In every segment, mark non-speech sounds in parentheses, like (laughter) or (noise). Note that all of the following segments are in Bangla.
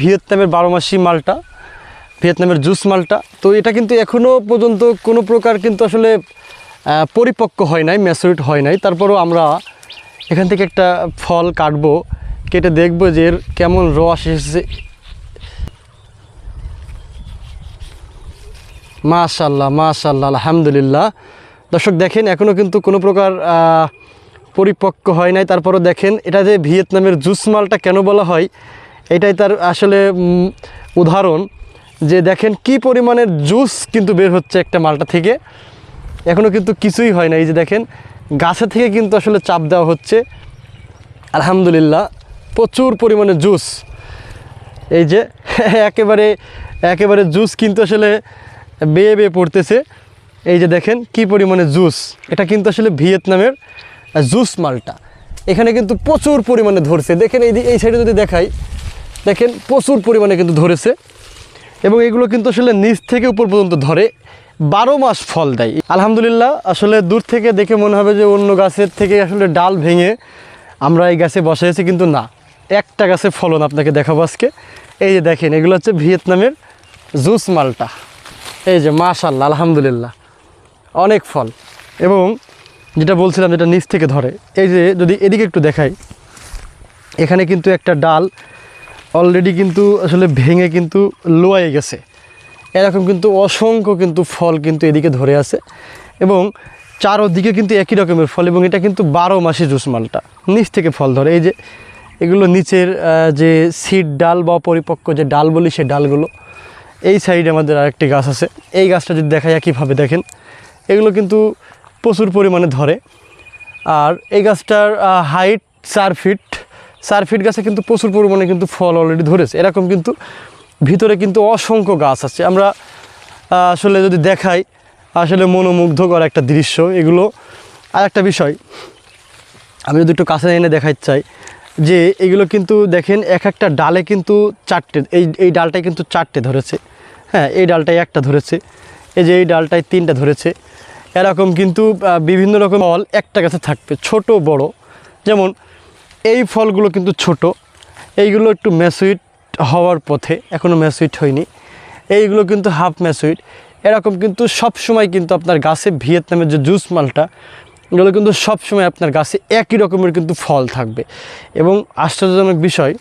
ভিয়েতনামের বারো মাসি মালটা, ভিয়েতনামের জুস মালটা। তো এটা কিন্তু এখনও পর্যন্ত কোনো প্রকার কিন্তু আসলে পরিপক্ক হয় নাই, ম্যাচুরিট হয় নাই। তারপরেও আমরা এখান থেকে একটা ফল কাটবো, কেটে দেখব যে এর কেমন রস এসেছে। মাশাল্লাহ মাশাল্লাহ, আলহামদুলিল্লাহ। দর্শক দেখেন এখনও কিন্তু কোনো প্রকার পরিপক্ক হয় নাই। তারপরও দেখেন, এটা যে ভিয়েতনামের জুস মালটা কেন বলা হয় এটাই তার আসলে উদাহরণ যে দেখেন কি পরিমাণের জুস কিন্তু বের হচ্ছে একটা মালটা থেকে। এখনও কিন্তু কিছুই হয় না। এই যে দেখেন, গাছে থেকে কিন্তু আসলে চাপ দেওয়া হচ্ছে। আলহামদুলিল্লাহ, প্রচুর পরিমাণে জুস। এই যে (laughs) একেবারে একেবারে জুস কিন্তু আসলে বেয়ে বেয়ে পড়তেছে। এই যে দেখেন কি পরিমাণে জুস। এটা কিন্তু আসলে ভিয়েতনামের জুস মালটা। এখানে কিন্তু প্রচুর পরিমাণে ধরছে। দেখেন এই এই সাইডে যদি দেখাই দেখেন প্রচুর পরিমাণে কিন্তু ধরেছে। এবং এগুলো কিন্তু আসলে নিচ থেকে উপর পর্যন্ত ধরে, বারো মাস ফল দেয়। আলহামদুলিল্লাহ, আসলে দূর থেকে দেখে মনে হবে যে অন্য গাছের থেকে আসলে ডাল ভেঙে আমরা এই গাছে বসাইছি, কিন্তু না, একটা গাছে ফলন আপনাকে দেখাবো আজকে। এই যে দেখেন, এগুলো হচ্ছে ভিয়েতনামের জুস মালটা। এই যে মাশাল্লাহ আলহামদুলিল্লাহ, অনেক ফল। এবং যেটা বলছিলাম যেটা নিচ থেকে ধরে। এই যে যদি এদিকে একটু দেখাই, এখানে কিন্তু একটা ডাল অলরেডি কিন্তু আসলে ভেঙে কিন্তু লোয়াই গেছে। এরকম কিন্তু অসংখ্য কিন্তু ফল কিন্তু এদিকে ধরে আছে এবং চারোদিকে কিন্তু একই রকমের ফল এবং এটা কিন্তু বারো মাসে জুস মালটা। নিচ থেকে ফল ধরে। এই যে এগুলো নিচের যে সিড ডাল বা পরিপক্ক যে ডাল বলি সেই ডালগুলো, এই সাইডে আমাদের আরেকটি গাছ আছে। এই গাছটা যদি দেখাই একইভাবে দেখেন, এগুলো কিন্তু প্রচুর পরিমাণে ধরে। আর এই গাছটার হাইট চার ফিট চার ফিট গাছে কিন্তু প্রচুর পরিমাণে কিন্তু ফল অলরেডি ধরেছে। এরকম কিন্তু ভিতরে কিন্তু অসংখ্য গাছ আছে। আমরা আসলে যদি দেখাই, আসলে মনোমুগ্ধকর একটা দৃশ্য। এগুলো আর একটা বিষয়, আমি যদি একটু কাছে এনে দেখাইতে চাই, যে এগুলো কিন্তু দেখেন, এক একটা ডালে কিন্তু চারটে, এই এই ডালটায় কিন্তু চারটে ধরেছে। হ্যাঁ এই ডালটায় একটা ধরেছে, এই যে এই ডালটায় তিনটা ধরেছে। এরকম কিন্তু বিভিন্ন রকম ফল একটা গাছে থাকবে, ছোট, বড়। যেমন এই ফলগুলো কিন্তু ছোট। এইগুলো একটু ম্যাসুইট হওয়ার পথে এখনও ম্যাসুইট হয়নি। এইগুলো কিন্তু হাফ ম্যাসুইট এরকম কিন্তু সব সময় কিন্তু আপনার গাছে ভিয়েতনামের যে জুস মালটা, এগুলো কিন্তু সবসময় আপনার গাছে একই রকমের কিন্তু ফল থাকবে। এবং আশ্চর্যজনক বিষয়,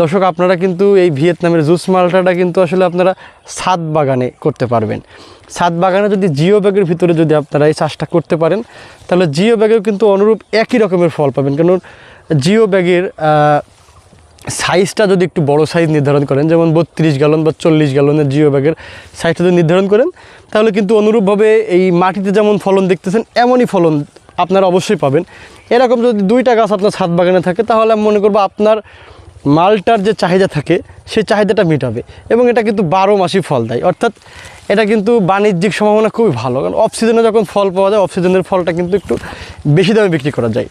দর্শক, আপনারা কিন্তু এই ভিয়েতনামের জুস মালটাটা কিন্তু আসলে আপনারা ছাদ বাগানে করতে পারবেন। ছাদ বাগানে যদি জিও ব্যাগের ভিতরে যদি আপনারা এই চাষটা করতে পারেন, তাহলে জিও ব্যাগেও কিন্তু অনুরূপ একই রকমের ফল পাবেন। কারণ জিও ব্যাগের সাইজটা যদি একটু বড় সাইজ নির্ধারণ করেন, যেমন বত্রিশ গ্যালন বা চল্লিশ গ্যালনের জিও ব্যাগের সাইজটা যদি নির্ধারণ করেন, তাহলে কিন্তু অনুরূপভাবে এই মাটিতে যেমন ফলন দেখতেছেন, এমনই ফলন আপনারা অবশ্যই পাবেন। এরকম যদি দুইটা গাছ আপনার ছাদ বাগানে থাকে, তাহলে আমি মনে করব আপনার মালটার যে চাহিদা থাকে, সেই চাহিদাটা মেটাবে এবং এটা কিন্তু বারো মাসই ফল দেয়। অর্থাৎ এটা কিন্তু বাণিজ্যিক সম্ভাবনা খুবই ভালো। কারণ অফ সিজনে যখন ফল পাওয়া যায় অফ সিজনের ফলটা কিন্তু একটু বেশি দামে বিক্রি করা যায়।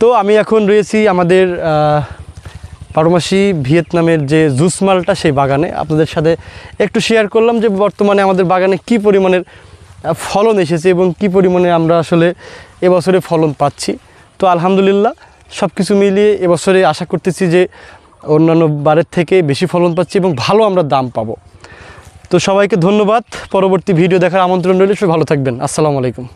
তো আমি এখন রয়েছি আমাদের আহ, বারোমাসি ভিয়েতনামের যে জুস মালটা সেই বাগানে। আপনাদের সাথে একটু শেয়ার করলাম যে বর্তমানে আমাদের বাগানে কি পরিমাণের ফলন এসেছে এবং কি পরিমাণে আমরা আসলে এবছরে ফলন পাচ্ছি। তো আলহামদুলিল্লাহ সব কিছু মিলিয়ে এবছরে আশা করতেছি যে অন্যান্য বারের থেকে বেশি ফলন পাচ্ছি এবং ভালো আমরা দাম পাবো। তো সবাইকে ধন্যবাদ। পরবর্তী ভিডিও দেখার আমন্ত্রণ রইলে। সবাই ভালো থাকবেন। আসসালামু আলাইকুম।